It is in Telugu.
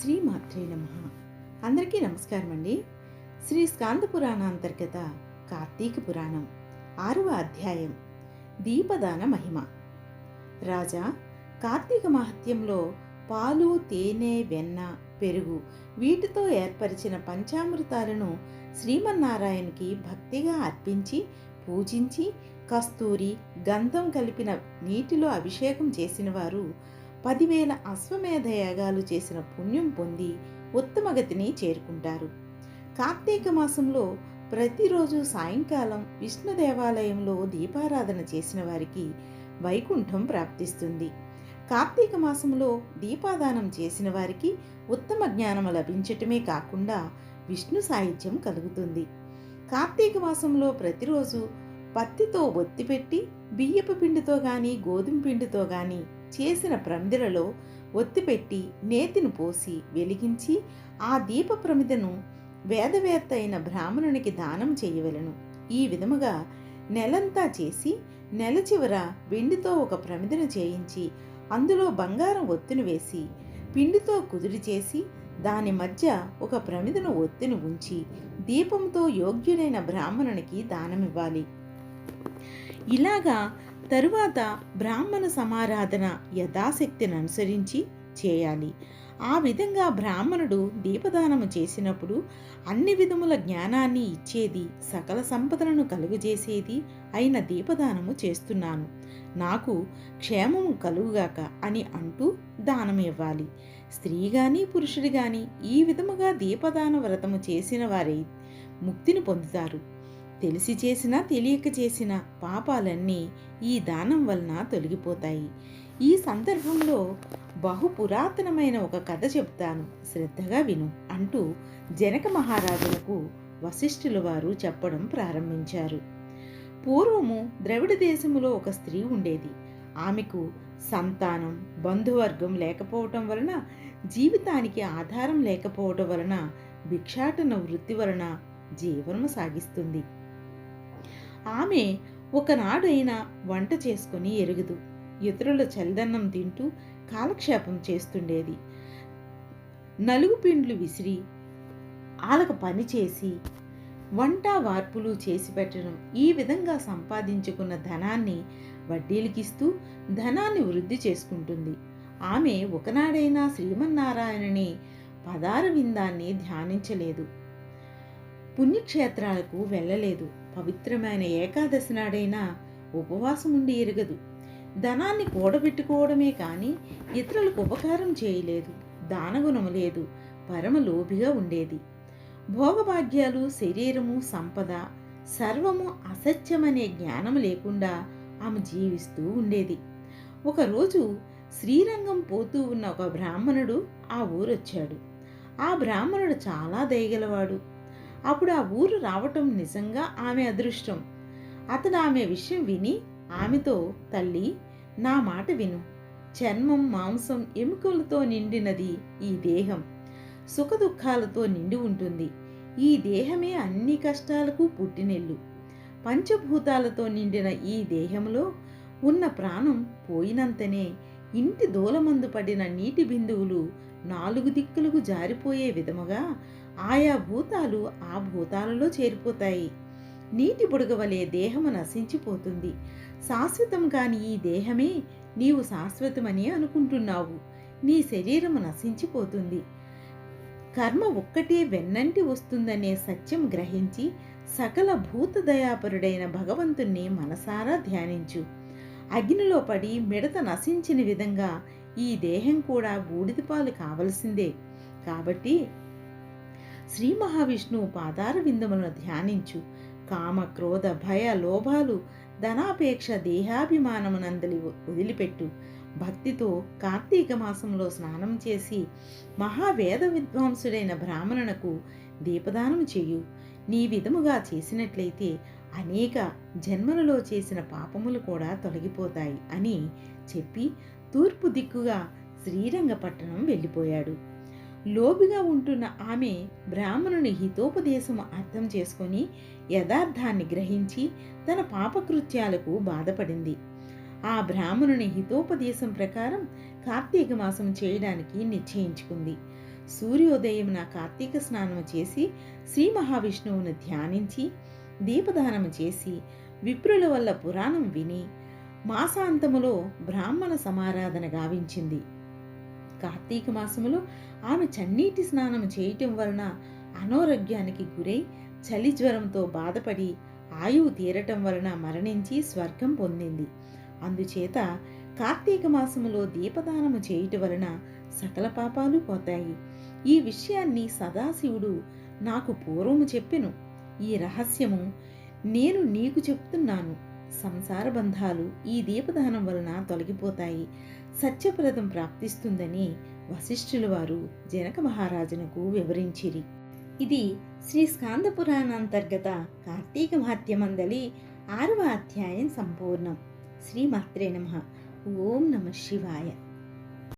శ్రీ మాత్రే నమ. అందరికీ నమస్కారం అండి. శ్రీ స్కాంద పురాణ అంతర్గత కార్తీక పురాణం ఆరవ అధ్యాయం దీపదాన మహిమ. రాజా కార్తీక మహత్యంలో పాలు తేనె వెన్న పెరుగు వీటితో ఏర్పరిచిన పంచామృతాలను శ్రీమన్నారాయణకి భక్తిగా అర్పించి పూజించి కస్తూరి గంధం కలిపిన నీటిలో అభిషేకం చేసిన వారు పదివేల అశ్వమేధ యాగాలు చేసిన పుణ్యం పొంది ఉత్తమగతిని చేరుకుంటారు. కార్తీక మాసంలో ప్రతిరోజు సాయంకాలం విష్ణు దేవాలయంలో దీపారాధన చేసిన వారికి వైకుంఠం ప్రాప్తిస్తుంది. కార్తీక మాసంలో దీపాదానం చేసిన వారికి ఉత్తమ జ్ఞానం లభించటమే కాకుండా విష్ణు సాహిత్యం కలుగుతుంది. కార్తీక మాసంలో ప్రతిరోజు పత్తితో ఒత్తి పెట్టి బియ్యపు పిండితో కానీ గోధుమ పిండితో కానీ చేసిన ప్రమిదలలో ఒత్తిపెట్టి నేతిని పోసి వెలిగించి ఆ దీప ప్రమిదను వేదవేత్త అయిన బ్రాహ్మణునికి దానం చేయవలెను. ఈ విధముగా నెలంతా చేసి నెల చివర వెండితో ఒక ప్రమిదను చేయించి అందులో బంగారం ఒత్తిని వేసి పిండితో కుదిరి చేసి దాని మధ్య ఒక ప్రమిదను ఒత్తిని ఉంచి దీపంతో యోగ్యుడైన బ్రాహ్మణునికి దానమివ్వాలి. ఇలాగా తరువాత బ్రాహ్మణ సమారాధన యథాశక్తిని అనుసరించి చేయాలి. ఆ విధంగా బ్రాహ్మణుడు దీపదానము చేసినప్పుడు అన్ని విధముల జ్ఞానాన్ని ఇచ్చేది సకల సంపదలను కలుగజేసేది అయిన దీపదానము చేస్తున్నాను. నాకు క్షేమము కలుగుగాక అని అంటూ దానం ఇవ్వాలి. స్త్రీ కానీ పురుషుడు కానీ ఈ విధముగా దీపదాన వ్రతము చేసిన వారే ముక్తిని పొందుతారు. తెలిసి చేసినా తెలియక చేసిన పాపాలన్నీ ఈ దానం వలన తొలగిపోతాయి. ఈ సందర్భంలో బహు పురాతనమైన ఒక కథ చెప్తాను శ్రద్ధగా విను అంటూ జనక మహారాజులకు వశిష్ఠుల వారు చెప్పడం ప్రారంభించారు. పూర్వము ద్రవిడ దేశములో ఒక స్త్రీ ఉండేది. ఆమెకు సంతానం బంధువర్గం లేకపోవటం వలన జీవితానికి ఆధారం లేకపోవటం వలన భిక్షాటన వృత్తి వలన జీవనము సాగిస్తుంది. ఆమె ఒకనాడైనా వంట చేసుకుని ఎరుగుదు. ఇతరుల చల్దన్నం తింటూ కాలక్షేపం చేస్తుండేది. నలుగు పిండ్లు విసిరి ఆలకు పని చేసి వంట వార్పులు చేసి పెట్టడం ఈ విధంగా సంపాదించుకున్న ధనాన్ని వడ్డీలకిస్తూ ధనాన్ని వృద్ధి చేసుకుంటుంది. ఆమె ఒకనాడైనా శ్రీమన్నారాయణని పదార విందాన్ని ధ్యానించలేదు. పుణ్యక్షేత్రాలకు వెళ్ళలేదు. పవిత్రమైన ఏకాదశి నాడైనా ఉపవాసం ఉండి ఎరగదు. ధనాన్ని కూడబెట్టుకోవడమే కానీ ఇతరులకు ఉపకారం చేయలేదు. దానగుణము లేదు. పరమ లోభిగా ఉండేది. భోగభాగ్యాలు శరీరము సంపద సర్వము అసత్యమనే జ్ఞానం లేకుండా ఆమె జీవిస్తూ ఉండేది. ఒకరోజు శ్రీరంగం పోతూ ఉన్న ఒక బ్రాహ్మణుడు ఆ ఊరొచ్చాడు. ఆ బ్రాహ్మణుడు చాలా దయగలవాడు. అప్పుడు ఆ ఊరు రావటం నిజంగా ఆమె అదృష్టం. అతను ఆమె విషయం విని ఆమెతో తల్లి నా మాట విను. చర్మం మాంసం ఎముకలతో నిండినది ఈ దేహం. సుఖదుఖాలతో నిండి ఉంటుంది. ఈ దేహమే అన్ని కష్టాలకు పుట్టినెల్లు. పంచభూతాలతో నిండిన ఈ దేహంలో ఉన్న ప్రాణం పోయినంతనే ఇంటి దూలమందు పడిన నీటి బిందువులు నాలుగు దిక్కులకు జారిపోయే విధముగా ఆయా భూతాలు ఆ భూతాలలో చేరిపోతాయి. నీటి బుడగవలే దేహము నశించిపోతుంది. శాశ్వతం కాని ఈ దేహమే నీవు శాశ్వతమని అనుకుంటున్నావు. నీ శరీరము నశించిపోతుంది. కర్మ ఒక్కటే వెన్నంటి వస్తుందనే సత్యం గ్రహించి సకల భూతదయాపరుడైన భగవంతుణ్ణి మనసారా ధ్యానించు. అగ్నిలో పడి మిడత నశించిన విధంగా ఈ దేహం కూడా బూడిదపాలు కావలసిందే. కాబట్టి శ్రీ మహావిష్ణువు పాదార విందములను ధ్యానించు. కామ క్రోధ భయ లోభాలు ధనాపేక్ష దేహాభిమానమునందలి వదిలిపెట్టు. భక్తితో కార్తీక మాసంలో స్నానం చేసి మహావేద విద్వాంసుడైన బ్రాహ్మణునకు దీపదానం చేయు. నీ విధముగా చేసినట్లయితే అనేక జన్మలలో చేసిన పాపములు కూడా తొలగిపోతాయి అని చెప్పి తూర్పు దిక్కుగా శ్రీరంగపట్టణం వెళ్ళిపోయాడు. లోబిగా ఉంటున్న ఆమె బ్రాహ్మణుని హితోపదేశము అర్థం చేసుకొని యథార్థాన్ని గ్రహించి తన పాపకృత్యాలకు బాధపడింది. ఆ బ్రాహ్మణుని హితోపదేశం ప్రకారం కార్తీక మాసం చేయడానికి నిశ్చయించుకుంది. సూర్యోదయమున కార్తీక స్నానము చేసి శ్రీ మహావిష్ణువును ధ్యానించి దీపదానము చేసి విప్రుల వల్ల పురాణం విని మాసాంతములో బ్రాహ్మణ సమారాధన గావించింది. కార్తీక మాసములో ఆమె చన్నీటి స్నానం చేయటం వలన అనారోగ్యానికి గురై చలి జ్వరంతో బాధపడి ఆయువు తీరటం వలన మరణించి స్వర్గం పొందింది. అందుచేత కార్తీక మాసములో దీపదానము చేయుట వలన సకల పాపాలు పోతాయి. ఈ విషయాన్ని సదాశివుడు నాకు పూర్వము చెప్పెను. ఈ రహస్యము నేను నీకు చెప్తున్నాను. సంసార బంధాలు ఈ దీపదానం వలన తొలగిపోతాయి. సత్యప్రదం ప్రాప్తిస్తుందని వశిష్ఠుల వారు జనక మహారాజునకు వివరించిరి. ఇది శ్రీ స్కాంద పురాణాంతర్గత కార్తీక మహత్యమందలి ఆరవ అధ్యాయం సంపూర్ణం. శ్రీమాత్రే నమ. ఓం నమ శివాయ.